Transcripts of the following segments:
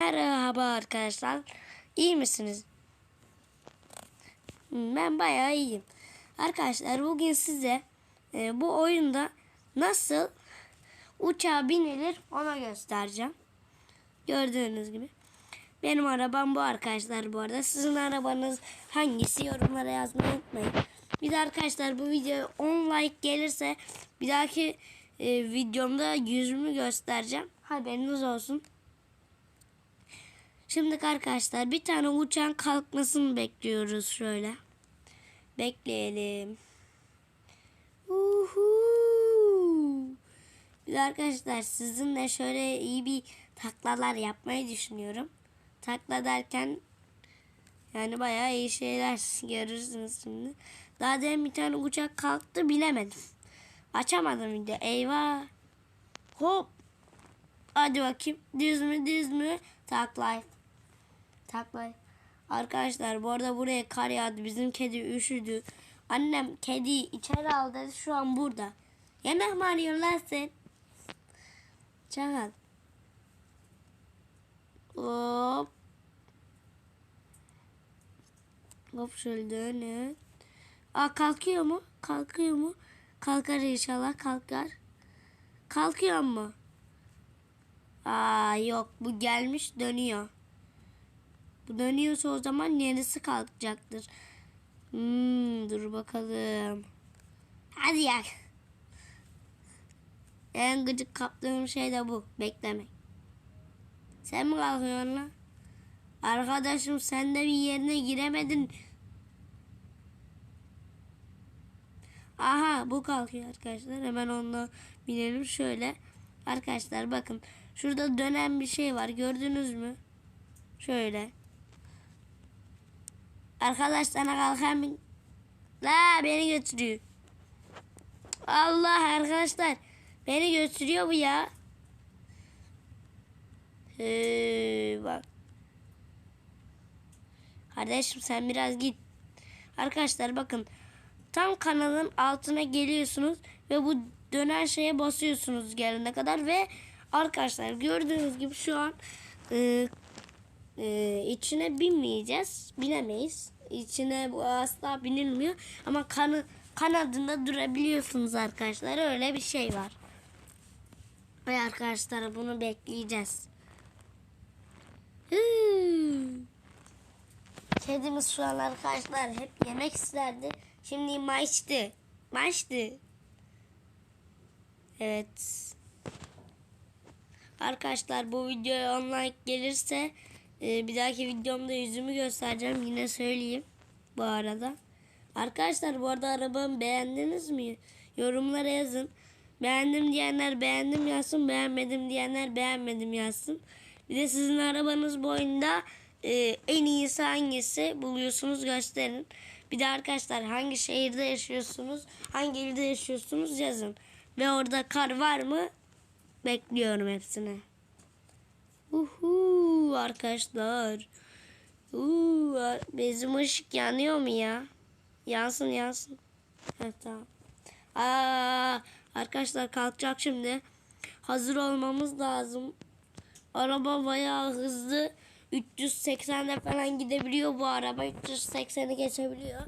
Merhaba arkadaşlar. İyi misiniz? Ben bayağı iyiyim. Arkadaşlar bugün size e, bu oyunda nasıl uçağa binilir ona göstereceğim. Gördüğünüz gibi. Benim arabam bu arkadaşlar bu arada. Sizin arabanız hangisi yorumlara yazmayı unutmayın. Bir de arkadaşlar bu video 10 like gelirse bir dahaki e, videomda yüzümü göstereceğim. Haberiniz olsun. Şimdi arkadaşlar bir tane uçağın kalkmasını bekliyoruz şöyle. Bekleyelim. Uhu. Arkadaşlar sizinle şöyle iyi bir taklalar yapmayı düşünüyorum. Takla derken yani bayağı iyi şeyler görürsünüz şimdi. Daha demin bir tane uçak kalktı bilemedim. Açamadım de eyvah. Hop. Hadi bakayım düz mü düz mü taklay. Taklay. Arkadaşlar bu arada buraya kar yağdı. Bizim kedi üşüdü. Annem kediyi içeri aldı. Şu an burada. Yemek mi arıyorsun lan sen? Çakal. Hop. Hop şöyle dönün. Aa kalkıyor mu? Kalkıyor mu? Kalkar inşallah kalkar. Kalkıyor mu? Aa yok bu gelmiş dönüyor. Bu dönüyorsa o zaman yenisi kalkacaktır. Hmm, dur bakalım. Hadi ya. En gıcık kaptığım şey de bu. Beklemek. Sen mi kalkıyorsun lan? Arkadaşım sen de bir yerine giremedin. Aha bu kalkıyor arkadaşlar. Hemen onunla binelim şöyle. Arkadaşlar bakın. Şurada dönen bir şey var. Gördünüz mü? Şöyle. Arkadaş sana kalkan. La beni götürüyor. Allah arkadaşlar. Beni götürüyor bu ya. Ee, bak. Kardeşim sen biraz git. Arkadaşlar bakın. Tam kanalın altına geliyorsunuz ve bu dönen şeye basıyorsunuz gelene kadar ve arkadaşlar gördüğünüz gibi şu an e, e, içine binmeyeceğiz. Binemeyiz. İçine asla binilmiyor ama kanı kanadında durabiliyorsunuz arkadaşlar. Öyle bir şey var. Ve arkadaşlar bunu bekleyeceğiz. Hıı. Kedimiz şu an arkadaşlar hep yemek isterdi. Şimdi maçtı. Maçtı. Evet. Arkadaşlar bu videoya 10 like gelirse e, bir dahaki videomda yüzümü göstereceğim. Yine söyleyeyim bu arada. Arkadaşlar bu arada arabamı beğendiniz mi? Yorumlara yazın. Beğendim diyenler beğendim yazsın. Beğenmedim diyenler beğenmedim yazsın. Bir de sizin arabanız boyunda e, en iyisi hangisi buluyorsunuz gösterin. Bir de arkadaşlar hangi şehirde yaşıyorsunuz, hangi ilde yaşıyorsunuz yazın. Ve orada kar var mı? Bekliyorum hepsini. Uhu arkadaşlar. Uuu, bizim ışık yanıyor mu ya? Yansın yansın. Evet tamam. Aa, arkadaşlar kalkacak şimdi. Hazır olmamız lazım. Araba bayağı hızlı. 380'de falan gidebiliyor bu araba. 380'i geçebiliyor.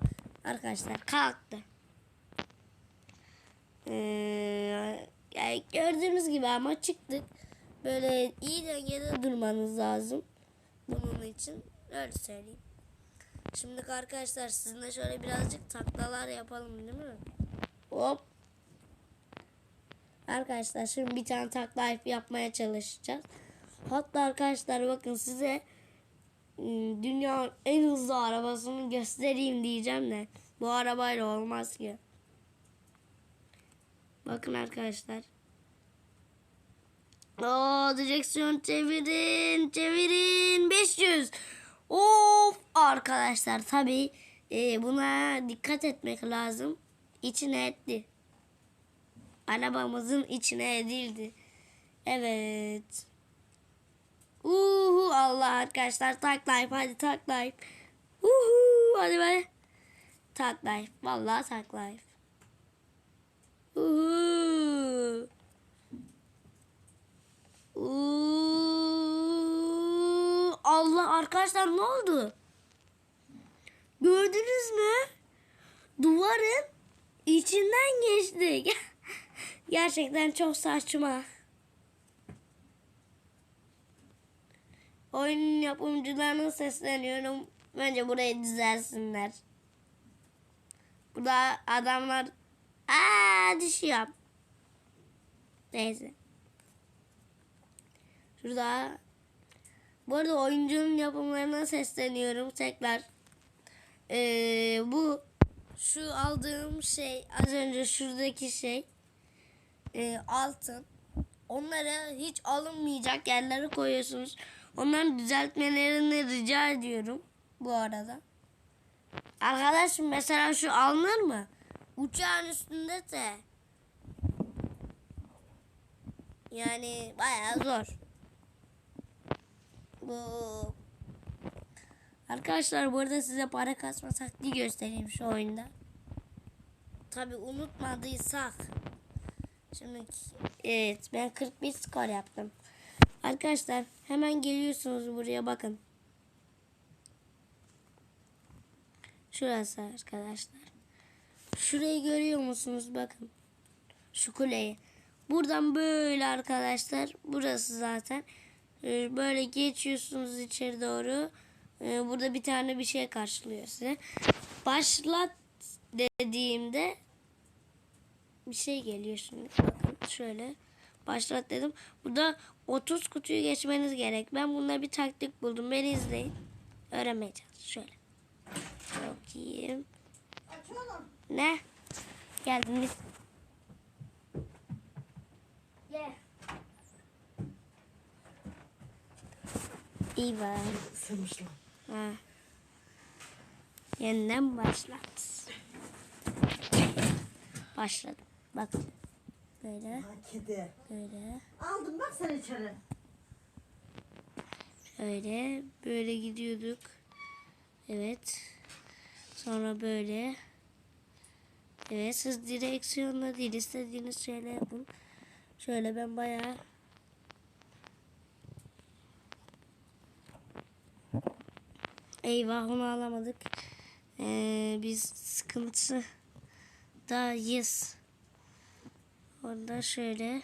Arkadaşlar kalktı. Ee, yani gördüğünüz gibi ama çıktık. Böyle iyi dengede durmanız lazım. Bunun için öyle söyleyeyim. Şimdi arkadaşlar sizinle şöyle birazcık taklalar yapalım değil mi? Hop. Arkadaşlar şimdi bir tane takla yapmaya çalışacağız. Hatta arkadaşlar bakın size ıı, dünyanın en hızlı arabasını göstereyim diyeceğim de bu arabayla olmaz ki. Bakın arkadaşlar. Oo, direksiyon çevirin, çevirin. 500. Of arkadaşlar tabi e, buna dikkat etmek lazım. İçine etti. Arabamızın içine edildi. Evet. Uhu Allah arkadaşlar tak life hadi tak life. Uhu hadi be. Tak life. Vallahi tak life. Uhu. Uhu. Allah arkadaşlar ne oldu? Gördünüz mü? Duvarın içinden geçti. Gerçekten çok saçma. Oyunun yapımcılarına sesleniyorum. Bence burayı düzelsinler. Burada adamlar aa düşüyor. Neyse. Şurada bu arada oyuncunun yapımlarına sesleniyorum tekrar. Ee, bu şu aldığım şey az önce şuradaki şey e, altın. Onları hiç alınmayacak yerlere koyuyorsunuz. Onların düzeltmelerini rica ediyorum bu arada. Arkadaşım mesela şu alınır mı? Uçağın üstünde de. Yani bayağı zor. Bu Arkadaşlar burada size para kasma taktiği göstereyim şu oyunda. Tabi unutmadıysak. Şimdi evet ben 41 skor yaptım. Arkadaşlar hemen geliyorsunuz buraya bakın. Şurası arkadaşlar. Şurayı görüyor musunuz bakın. Şu kuleyi. Buradan böyle arkadaşlar. Burası zaten. Ee, Böyle geçiyorsunuz içeri doğru. Ee, Burada bir tane bir şey karşılıyor size. Başlat dediğimde bir şey geliyor şimdi. Bakın şöyle. Başlat dedim. Burada 30 kutuyu geçmeniz gerek. Ben bunda bir taktik buldum. Beni izleyin. Öğrenmeye. Şöyle. Çok iyi. Ne? Geldiniz. Gel. Var. Isırmış lan. Ha. Yeniden başlat. Başladım. Bakın. Böyle, Ha kedi. böyle, Aldım bak sen içeri. şöyle, böyle gidiyorduk. Evet. Sonra böyle. Evet, siz direksiyonla değil, istediğiniz şeyle yapın. Şöyle ben bayağı Eyvah onu alamadık. Ee, biz sıkıntı dayız. Orada şöyle.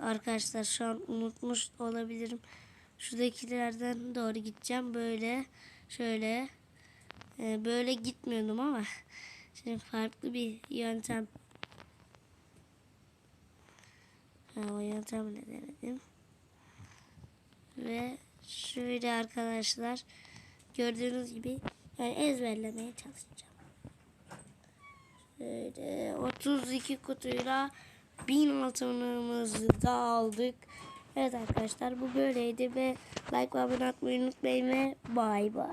Arkadaşlar şu an unutmuş olabilirim. Şuradakilerden doğru gideceğim. Böyle şöyle. Ee, böyle gitmiyordum ama şimdi farklı bir yöntem. Ha, o yöntemle denedim. Ve şöyle arkadaşlar gördüğünüz gibi yani ezberlemeye çalışacağım. Şöyle 32 kutuyla 1000 altınımızı da aldık. Evet arkadaşlar bu böyleydi ve like ve abone olmayı unutmayın ve bay bay.